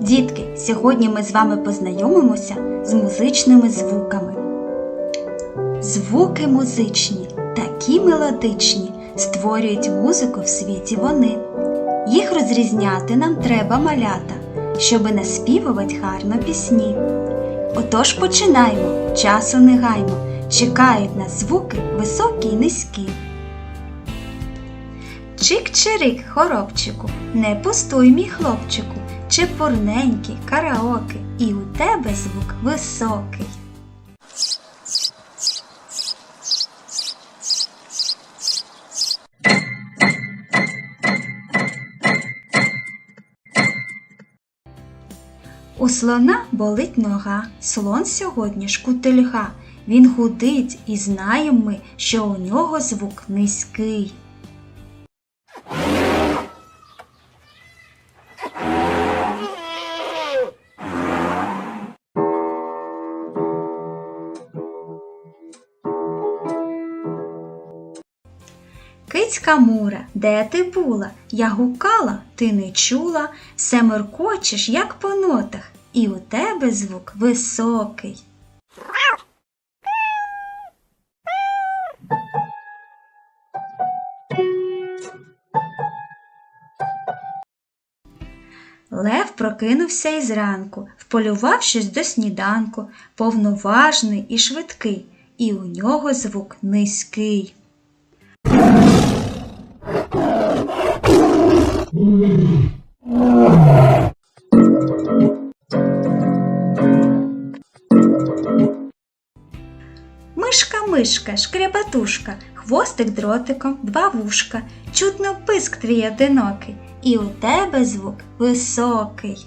Дітки, сьогодні ми з вами познайомимося з музичними звуками. Звуки музичні, такі мелодичні, створюють музику в світі вони. Їх розрізняти нам треба малята, щоби наспівувати гарно пісні. Отож починаємо, часу не гаймо, чекають нас звуки високі й низькі. Чик-чирик, хоробчику, не пустуй, мій хлопчику, чепурненький, караоке, і у тебе звук високий. У слона болить нога, слон сьогодні шкутильга. Він гудить, і знаємо ми, що у нього звук низький. Кицька Мура, де ти була? Я гукала, ти не чула, все меркочеш, як по нотах, і у тебе звук високий. Лев прокинувся із ранку, вполював щось до сніданку, повноважний і швидкий, і у нього звук низький. Мишка, мишка, шкрябатушка, хвостик дротиком, два вушка, чутно писк твій одинокий, і у тебе звук високий.